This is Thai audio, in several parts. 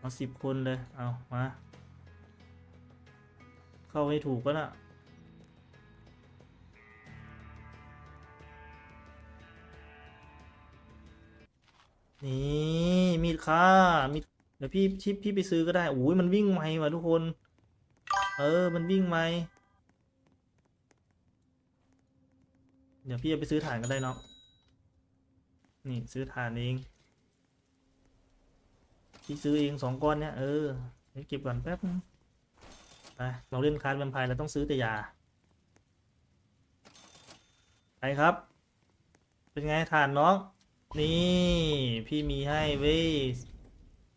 เอาสิบคนเลย เอามา เข้าให้ถูกก็น่ะนี่มีดค่ามีดเดี๋ยวพี่ชิปพี่ไปซื้อก็ได้โอ้ยมันวิ่งไวว่ะทุกคน เออ มันวิ่งไวเดี๋ยวพี่จะไปซื้อถ่านก็ได้เนาะนี่ซื้อถ่านเอง พี่ซื้อเองสองก้อนเนี่ยเออเดี๋ยวเก็บก่อนแป๊บนึงไปเราเล่นคาร์ดแวมไพร์เราต้องซื้อแต่ยาไปครับ เป็นไงถ่านน้อง นี่ พี่มีให้เว้ย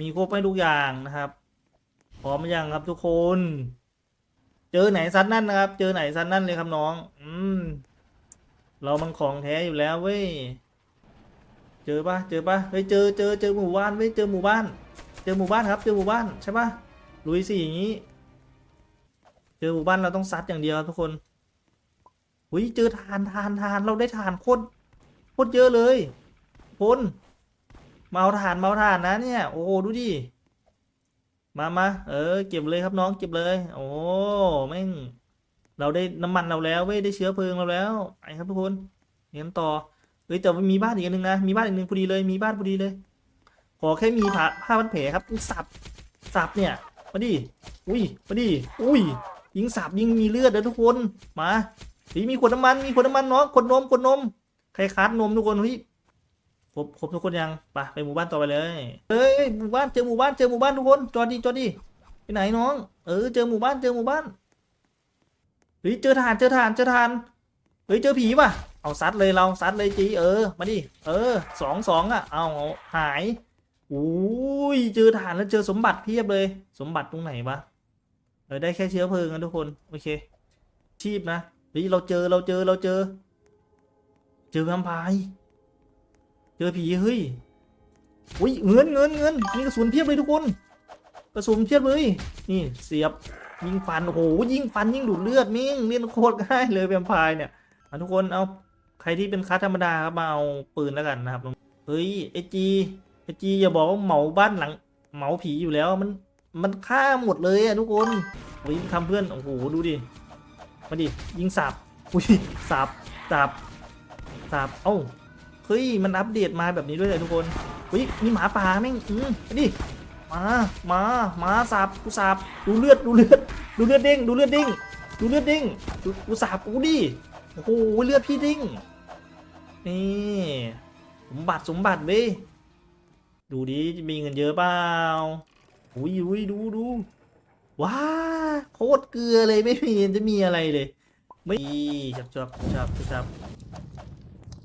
มีครบให้ทุกอย่างนะครับพร้อมยังครับทุกคน เจอไหนซัดนั่นนะครับ เจอไหนซัดนั่นเลยครับน้อง อืม เรามันของแท้อยู่แล้วเว้ย เจอปะเจอปะเฮ้ยเจอเจอเจอหมู่บ้านเว้ยเจอหมู่บ้าน เจอหมู่บ้านครับ เจอหมู่บ้านใช่ปะลุยสิอย่างนี้ เจอหมู่บ้านเราต้องซัดอย่างเดียวทุกคนหุยเจอทานทานทานเราได้ทานโคตรโคตรเยอะเลยพลมาเอาทานมาเอาทานนะเนี่ยโอ้โหดูดิมามาเออ เก็บเลยครับน้องเก็บเลย โอ้แม่งเราได้น้ำมันเราแล้วเว้ยได้เชื้อเพลิงเราแล้วไปครับทุกคนเรียนต่อเฮ้ยแต่ว่ามีบ้านอีกนหนึ่งนะมีบ้านอีกหนึ่งพอดีเลยมีบ้านพอดีเลย ขอแค่มีผ้าผ้าพันแผลครับสับสับเนี่ยมาดิอุ้ยมาดิอุ้ยยิงสับยิงมีเลือดนะทุกคนมาสีมีขวดน้ำมันมีขวดน้ำมันเนาะขวดนมขวดนมใครคัดนมทุกคนเฮ้ยครบครบทุกคนยังไปไปหมู่บ้านต่อไปเลยเฮ้ยหมู่บ้านเจอหมู่บ้านเจอหมู่บ้านทุกคนจอดดีจอดดีไปไหนน้อง เออเจอหมู่บ้านเจอหมู่บ้านเฮ้ยเจอทหารเจอทหารเจอทหารเฮ้ยเจอผีป่ะเอาซัดเลยเราซัดเลยจีเออมาดิเออสองสองอะเอาหาย อุ้ยเจอทหารแล้วเจอสมบัติเพียบเลย สมบัติตรงไหนวะเออได้แค่เชื้อเพลิงนะทุกคน โอเค ชีพนะเฮ้ยเราเจอเราเจอเราเจอ เจอแวมไพร์เจอผีเฮ้ยอุ้ยเงินเงินเงินมีกระสุนเพียบเลยทุกคน กระสุนเพียบเลย นี่เสียบยิงฟันโอ้โหยิงฟันยิงดูดเลือดมิ่งเล่นโคตรง่ายเลยแวมไพร์เนี่ยอะทุกคนเอาใครที่เป็นคัสธรรมดาครับมาเอาปืนแล้วกันนะครับเฮ้ยไอจี ไอจีอย่าบอกว่าเหมาบ้านหลัง เหมาผีอยู่แล้วมันมันฆ่าหมดเลยอะทุกคนโอ้ยทำเพื่อนโอ้โหดูดิมาดิยิงสับอุ้ยสับสับสับเอ้าเฮ้ยมันอัปเดตมาแบบนี้ด้วยเลยทุกคนเฮ้ยมีหมาป่าแม่งอืมไปดิมามามาสับกูสับดูเลือดดูเลือดดูเลือดเด้งดูเลือดเด้งดูเลือดเด้งกูสับกูดิโอ้โหเลือดพี่เด้งนี่สมบัติสมบัติเว้ ดูดิจะมีเงินเยอะเปล่าอุ้ยอุ้ยดูดูว้าโคตรเกลือเลยไม่มีจะมีอะไรเลย ไม่จับจับจับจับ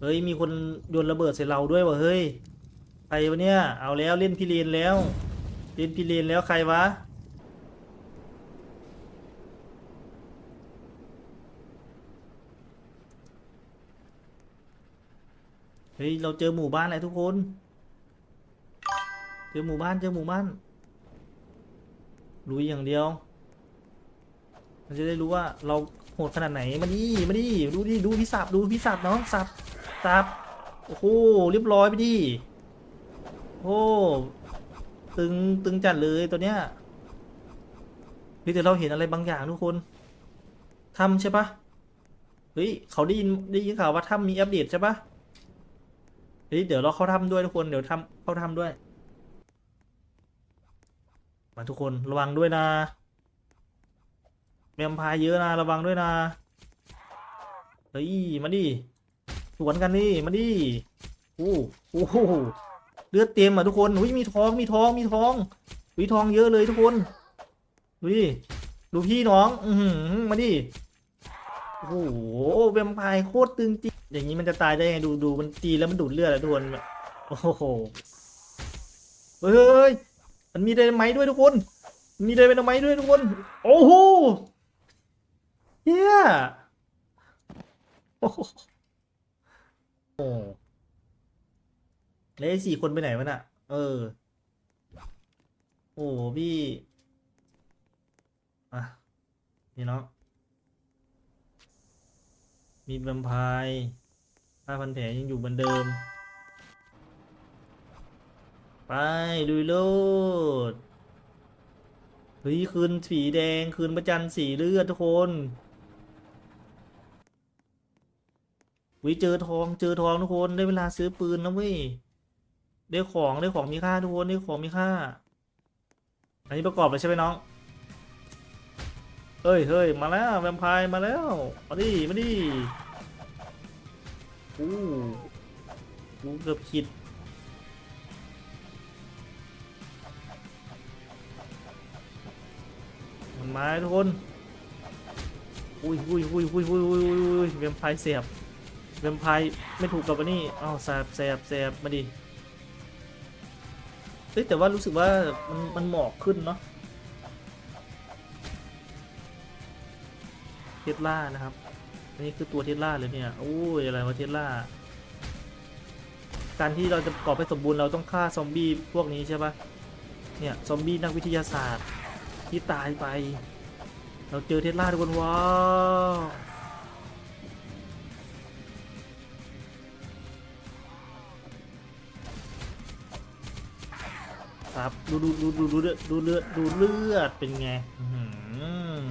เฮ้ยมีคนโยนระเบิดใส่เราด้วยวะเฮ้ยใครวะเนี่ยเอาแล้วเล่นพี่เลนแล้ว เล่นพี่เลนแล้วใครวะเฮ้ยเราเจอหมู่บ้านแล้วทุกคน เจอหมู่บ้านเจอหมู่บ้านลุยอย่างเดียว มันจะได้รู้ว่าเราโหดขนาดไหนมาดิมาดิดูดิดูพี่สับดูพี่สับน้องสับสับโอ้โหเรียบร้อยไปดิโอ้ตึงตึงจัดเลยตัวเนี้ยเฮ้ยแต่เราเห็นอะไรบางอย่างทุกคนทำใช่ปะเฮ้ยเขาได้ยินได้ยินข่าวว่าถ้ำมีอัปเดตใช่ปะเฮ้ยเดี๋ยวเราเข้าถ้ำด้วยทุกคนเดี๋ยวทำเข้าถ้ำด้วย มาทุกคนระวังด้วยนะแวมพร์เยอะนะระวังด้วยนะเฮ้ยมาดิสวนกันดิมาดิโอ้โอ้โหเลือดเต็มอะทุกคนอุ้ยมีทองมีทองมีทองอุ้ยทองเยอะเลยทุกคนดูดิดูพี่น้อง อืมาดิโอ้โหแวมไพร์โคตรตึงจริงอย่างนี้มันจะตายได้ไงดูดูมันตีแล้วมันดูดเลือดอะทุกคนโอ้โหเฮ้ย มันมีไดนาไมต์ด้วยทุกคน มีไดนาไมต์ด้วยทุกคน โอ้โหเฮียโอ้โหโอ้แล้วไอ้สี่คนไปไหนวะน่ะ เออ โอ้พี่ อะ นี่เนาะมีแวมไพร์ผ้าพันแผลยังอยู่เหมือนเดิม ไปลุยโลดเฮ้ยคืนสีแดงคืนประจันสีเลือดทุกคนวิเจอทองเจอทองทุกคนได้เวลาซื้อปืนแล้วเว้ยได้ของได้ของมีค่าทุกคนได้ของมีค่า อันนี้ประกอบเลยใช่ไหมน้องเฮ้ยเฮ้ยมาแล้วแวมไพร์มาแล้วมาดิมาดิอู้กูเกือบคิด มันมาทุกคนอุ้ยอุ้ยอุ้ยอุ้ยอุ้ยอุ้ยอุ้ยอุ้ยเวมไพร์เสียบเวมไพร์ไม่ถูกกับวันนี้อ้าวแสบแสบแสบมาดิเฮ้ยแต่ว่ารู้สึกว่ามันมันหมอกขึ้นเนาะเทสลานะครับ อันนี้คือตัวเทสลาเลยเนี่ยโอ้ยอะไรวะเทสลาการที่เราจะประกอบให้สมบูรณ์เราต้องฆ่าซอมบี้พวกนี้ใช่ปะเนี่ยซอมบี้นักวิทยาศาสตร์ ที่ตายไป เราเจอเทสลาทุกคนว้าวครับดูดูดูดูดูเลือดดูเลือดดูเลือดเป็นไงอื้อหือ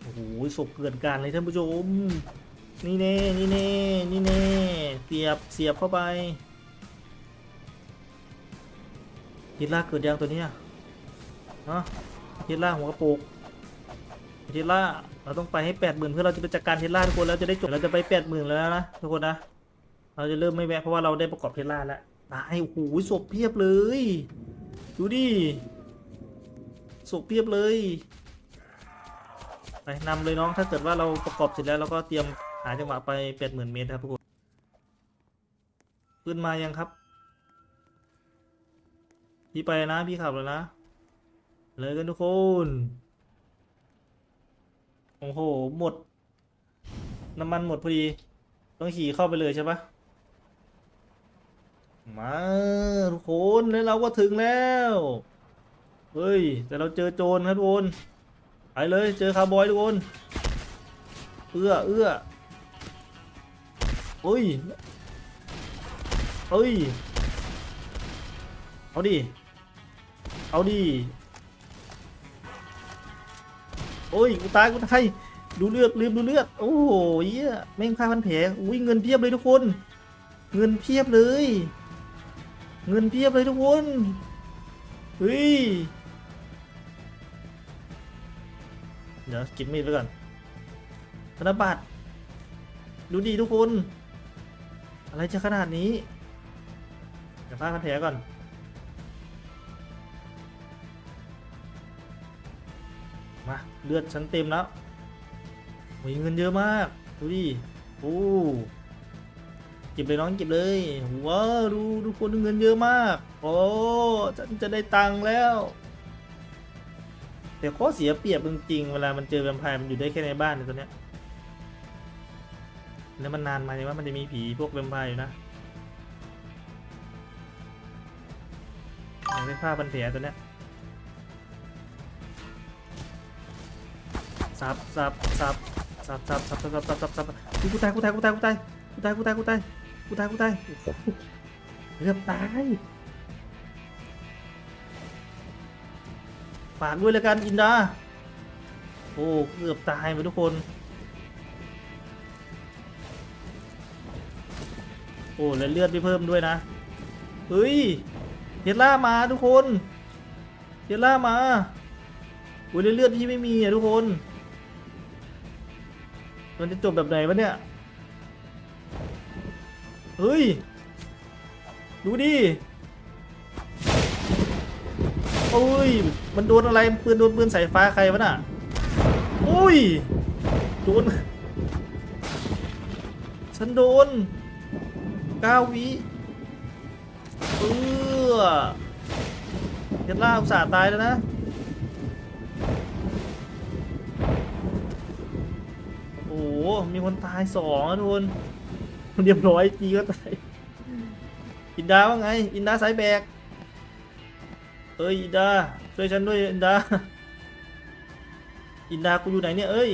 โอ้โหศพเกินการเลยท่านผู้ชม นี่เน่นี่เน่นี่เน่เสียบเสียบเข้าไป ฮิตล่าเกิดยังตัวเนี้ยเนาะฮิตล่าหัวกระโปกฮิตล่าเราต้องไปให้แปดหมื่นเพื่อเราจะไปจัดการเทสลาทุกคนแล้วจะได้จบเราจะไปแปดหมื่นแล้วนะทุกคนนะเราจะเริ่มไม่แวะเพราะว่าเราได้ประกอบเทสลาแล้วตายโอ้โหศพเพียบเลย ดูดิศพเพียบเลยไปนำเลยน้องถ้าเกิดว่าเราประกอบเสร็จแล้วเราก็เตรียมหาจังหวะไปแปดหมื่นเมตรครับทุกคนขึ้นมายังครับ พี่ไปนะ พี่ขับแล้วนะ เลยกันทุกคน โอ้โห หมด น้ำมันหมดพอดี ต้องขี่เข้าไปเลยใช่ปะมาทุกคนแล้วเราก็ถึงแล้ว เฮ้ย แต่เราเจอโจรครับทุกคนไปเลยเจอคาร์บอยทุกคน เอื้อเอื้อเฮ้ยเฮ้ย เอาดิ เอาดิโอ้ยกูตายกูตายดูเลือดลืมดูเลือดโอ้โหเหี้ยแม่งค่าพันแผลอุ้ยเงินเพียบเลยทุกคน เงินเพียบเลย เงินเพียบเลยทุกคนเฮ้ยเดี๋ยวเกินมีดไว้ก่อนธนบัตรดูดีทุกคน อะไรจะขนาดนี้เดี๋ยวผ้าพันแผลก่อน เลือดฉันเต็มแล้วโอ้ยเงินเยอะมาก ดูดิ โอ้เก็บเลยน้องเก็บเลยว้าวดูดูคนเงินเยอะมาก โอ้ฉันจะได้ตังค์แล้ว แต่ข้อเสียเปรียบจริงๆเวลามันเจอแวมไพร์มันอยู่ได้แค่ในบ้านเนี่ยตัวเนี้ยแล้วมันนานมาเนี่ยว่ามันจะมีผีพวกแวมไพร์อยู่นะอย่ากได้ผ้าพันแผลตัวเนี้ย สับสับสับสับสับสับสับสับสับสับกูตายกูตายกูตายกูตายกูตายกูตายกูตายกูตายกูตายเกือบตายฝากด้วยแล้วกันอินดาโอ้เกือบตายไปทุกคนโอ้แล้วเลือดไม่เพิ่มด้วยนะเฮ้ยเทสล่ามาทุกคนเทสล่ามาโอ้ยแล้วเลือดที่ไม่มีอะทุกคน มันจะจบแบบไหนวะเนี่ย เฮ้ย ดูดิโอ้ย มันโดนอะไร ปืนโดนปืนสายฟ้าใครวะน่ะโอ้ย โดน ฉันโดนเก้าวิเออเฮดล่าอุตส่าห์ตายแล้วนะ อ้โห มีคนตายสองอะทุกคนเรียบร้อยจีก็ตาย อินดาว่าไง อินดาสายแบกเอ้ยอินดาช่วยฉันด้วยอินดา อินดากูอยู่ไหนเนี่ยเอ้ย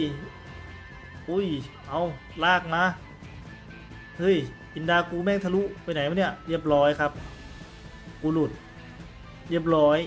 อุ้ย เอาลากมา เฮ้ย อินดากูแม่งทะลุไปไหนวะเนี่ย เรียบร้อยครับ กูหลุด เรียบร้อย